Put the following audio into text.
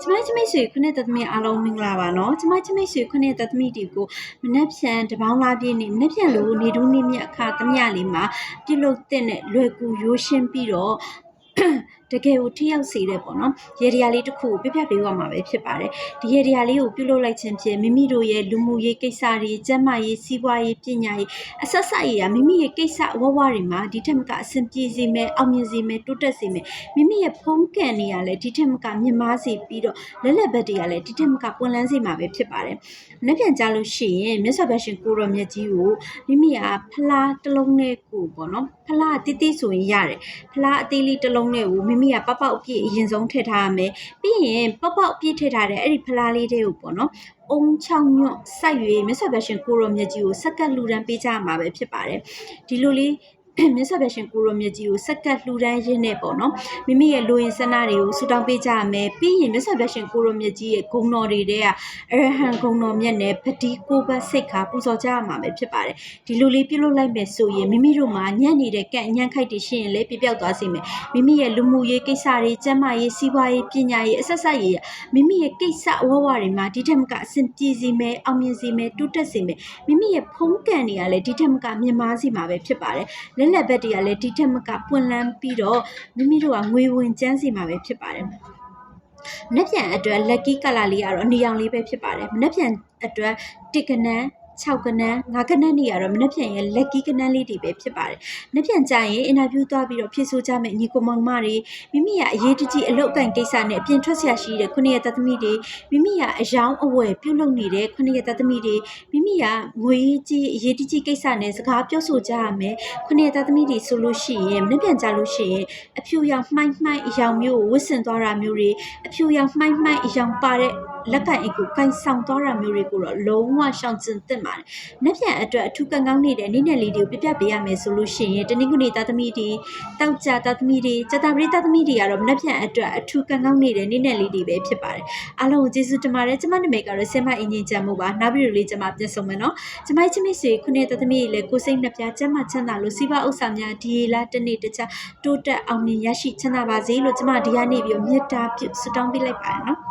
ကျမကျမိတ်ဆွေခုနှစ်သက်သမီးအားလုံးမင်္ဂလာပါနော်ကျမကျမိတ်ဆွေခုနှစ်သက်သမီးတီကိုမနှက်ဖြန်တပေါင်းလာပြည့်နေမနှက်ဖြန်လို့နေတူးနေမြအခါသမီးလေးမှာပြုလုပ်တဲ့နဲ့လွယ်ကူရိုးရှင်းပြီးတော့ တကယ်ကိုထိရောက်စေတဲ့ပေါ့နော်ရေဒီယာလေးတစ်ခုကိုပြပြပေးရမှာပဲဖြစ်ပါတယ်ဒီရေဒီယာလေးကိုပြုလုပ်လိုက်ခြင်းဖြင့်မိမိတို့ရဲ့လူမှုရေးကိစ္စတွေကျန်းမာရေးစီးပွားရေးပညာရေးအဆက်ဆက်ရေးကမိမိရဲ့ကိစ္စဝဝတွေမှာဒီထက်မကအဆင်ပြေစေမယ်အောင်မြင်စေမယ်တိုးတက်စေမယ်မိမိရဲ့ဖုံးကန်နေရလဲဒီထက်မကမြင်မာစေပြီးတော့လက်လက်ဘက်တွေကလည်းဒီထက်မကပွင့်လန်းစေမှာပဲဖြစ်ပါတယ်။နှစ်ပြန်ကြလို့ရှိရင်မြတ်စွာဘုရားရှင်ကိုရောမြတ်ကြီးကိုမိမိကဖလားတစ်လုံးနဲ့ကိုပေါ့နော်ဖလားတိတိဆိုရင်ရတယ်။ဖလားအသေးလေးတစ်လုံးနဲ့ကိုမိမိကပေါက်ပေါက်အပြည့်အရင်ဆုံးထည့်ထားရမယ်။ပြီးရင်ပေါက်ပေါက်အပြည့်ထည့်ထားတဲ့အဲ့ဒီဖလားလေးတွေကိုပေါ့နော်။အုံချောင်းညွတ်စိုက်၍မြတ်စွာဘုရားရှင်ကိုရောမြတ်ကြီးကိုစက္ကပ်လူရန်ပေးကြရမှာပဲဖြစ်ပါတယ်။ဒီလိုလေး မြတ်စွာဘုရားရှင်ကိုရောမြတ်ကြီးကိုစက္ကပ်လှူဒန်းရင်းနဲ့ပေါ့နော်မိမိရဲ့လူရင်ဆန္ဒတွေကိုဆူတောင်းပေးကြရမယ်ပြီးရင်မြတ်စွာဘုရားရှင်ကိုရောမြတ်ကြီးရဲ့ဂုဏ်တော်တွေတဲ့အရဟံဂုဏ်တော်မြတ်နဲ့ပတိကိုပတ်စိတ်ခါပူဇော်ကြရမှာပဲဖြစ်ပါတယ်ဒီလိုလေးပြုလုပ်လိုက်မယ်ဆိုရင်မိမိတို့မှာညံ့နေတဲ့ကန့်ညံ့ခိုက်တွေရှိရင်လည်းပြပြောက်သွားစေမယ်မိမိရဲ့လူမှုရေးကိစ္စတွေကျန်းမာရေးစီးပွားရေးပညာရေးအဆက်ဆက်ရေးမိမိရဲ့ကိစ္စအဝဝတွေမှာဒီထက်မကအဆင်ပြေစေမယ်အောင်မြင်စေမယ်တိုးတက်စေမယ်မိမိရဲ့ဖုံးကန်တွေကလည်းဒီထက်မကမြင်မာစေမှာပဲဖြစ်ပါတယ်လက်လက်ဘက်တွေကလည်းဒီထက်မကပွင့်လန်းပြီးတော့မိမိတို့ကငွေဝင်ကျန်းစီမှာပဲဖြစ်ပါတယ်။မနှက်ပြန်အတွက် lucky color လေးကတော့အနီရောင်လေးပဲဖြစ်ပါတယ်။မနှက်ပြန်အတွက်တစ်ကနန်း 6ကနန်း9ကနန်းနေရတော့မနှက်ပြန်ရဲ့ lucky ကနန်းလေးတွေပဲဖြစ်ပါတယ်။မနှက်ပြန်ကြရင်အင်တာဗျူးသွားပြီးတော့ဖြည့်ဆို့ကြမယ်ညီကိုမောင်မတွေမိမိကအရေးတကြီးအလုပ်အကင်ကိစ္စနဲ့အပြင်ထွက်ဆရာရှိတဲ့ခုနှစ်ရက်သက်သမီးတွေမိမိကအယောင်အဝယ်ပြုတ်လုပ်နေတဲ့ခုနှစ်ရက်သက်သမီးတွေမိမိကငွေကြီးအရေးတကြီးကိစ္စနဲ့စကားပြောဆိုကြရမယ်ခုနှစ်သားသမီးတွေဆိုလို့ရှိရင်မနှက်ပြန်ကြလို့ရှိရင်အဖြူရောင်မှိုင်းမှိုင်းအယောင်မျိုးကိုဝစ်စင်သွားတာမျိုးတွေအဖြူရောင်မှိုင်းမှိုင်းအယောင်ပါတဲ့ လက်ကန်အိတ်ကိုကန်ဆောင်သွားတာမျိုးတွေကိုတော့လုံးဝရှောင်ကျဉ်သင့်ပါတယ်။နှက်ပြန်အတွက်အထူးကံကောင်းနေတဲ့နေ့နယ်လေးတွေကိုပြပြပေးရမယ်ဆိုလို့ရှိရင်တနင်္ဂနွေသားသမီးတွေတောက်ကြသားသမီးတွေစတာပရိသားသမီးတွေကတော့မနှက်ပြန်အတွက်အထူးကံကောင်းနေတဲ့နေ့နယ်လေးတွေပဲဖြစ်ပါတယ်။အားလုံးကိုကျေးဇူးတင်ပါတယ်။ကျမနာမည်ကတော့ဆင်မအင်ဂျင်ချမ်းမို့ပါ။နောက်ပြီးတော့လေးကျမပြန်ဆောင်မယ်နော်။ကျမချင်းမိတ်ဆွေခုနှစ်သားသမီးတွေလည်းကိုယ်စိတ်နှစ်ပြားကျမ်းမာချမ်းသာလို့စီးပွားဥစ္စာများဒီလာတစ်နေ့တစ်ခြားတိုးတက်အောင်မြင်ရရှိချမ်းသာပါစေလို့ကျမဒီကနေ့ပြီးတော့မေတ္တာပြုဆုတောင်းပေးလိုက်ပါတယ်နော်။